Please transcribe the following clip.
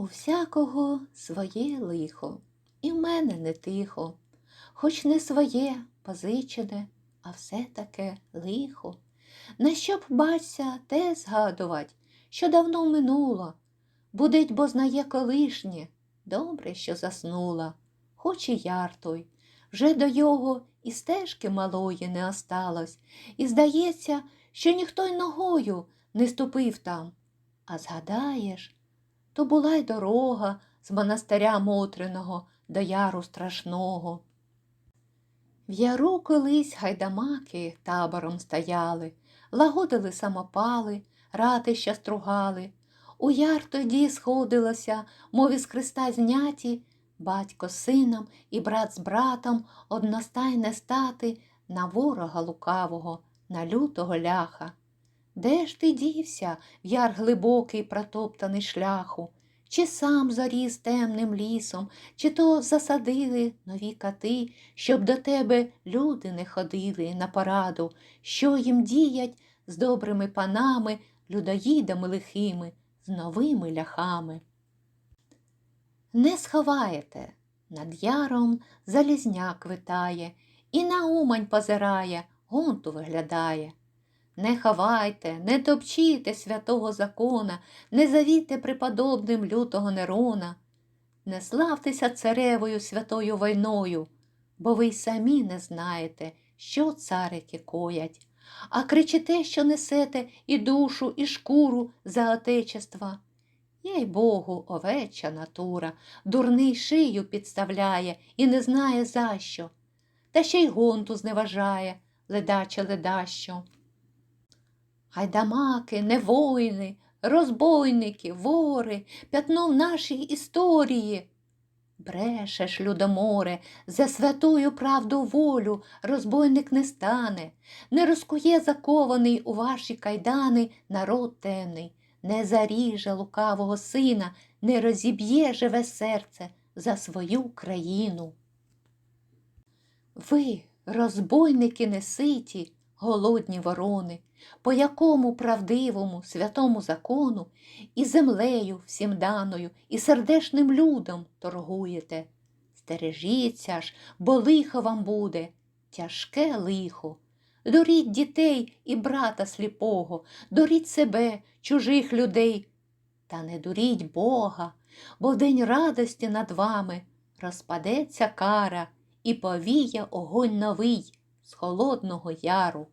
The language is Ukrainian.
У всякого своє лихо, і в мене не тихо, хоч не своє позичене, а все таке лихо. На що б бачся те згадувать, що давно минуло, будить, бо знає колишнє, добре, що заснула, хоч і яр той, вже до його і стежки малої не осталось, і здається, що ніхто й ногою не ступив там. А згадаєш, то була й дорога з монастиря Мотриного до яру страшного. В яру колись гайдамаки табором стояли, лагодили самопали, ратища стругали. У яр тоді сходилося, мов із хреста зняті, батько з сином і брат з братом одностайне стати на ворога лукавого, на лютого ляха. Де ж ти дівся, в яр глибокий протоптаний шляху? Чи сам заріс темним лісом, чи то засадили нові кати, щоб до тебе люди не ходили на пораду, що їм діять з добрими панами, людоїдами лихими, з новими ляхами. Не сховаєте, над яром залізняк витає, і на умань позирає, гонту виглядає. Не ховайте, не топчіте святого закона, не завійте преподобним лютого Нерона, не славтеся царевою святою войною, бо ви й самі не знаєте, що царики коять, а кричите, що несете і душу, і шкуру за отечества. Їй Богу, овеча натура, дурний шию підставляє і не знає за що, та ще й гонту зневажає, ледаче ледащо. Гайдамаки, не воїни, розбойники, вори, пятно в нашій історії. Брешеш, людоморе, за святую правду волю розбойник не стане, не розкує закований у ваші кайдани народ темний, не заріже лукавого сина, не розіб'є живе серце за свою країну. Ви, розбойники неситі, голодні ворони, по якому правдивому святому закону і землею всім даною, і сердешним людом торгуєте. Стережіться ж, бо лихо вам буде, тяжке лихо. Доріть дітей і брата сліпого, доріть себе, чужих людей, та не дуріть Бога, бо в день радості над вами розпадеться кара і повіє огонь новий з холодного яру.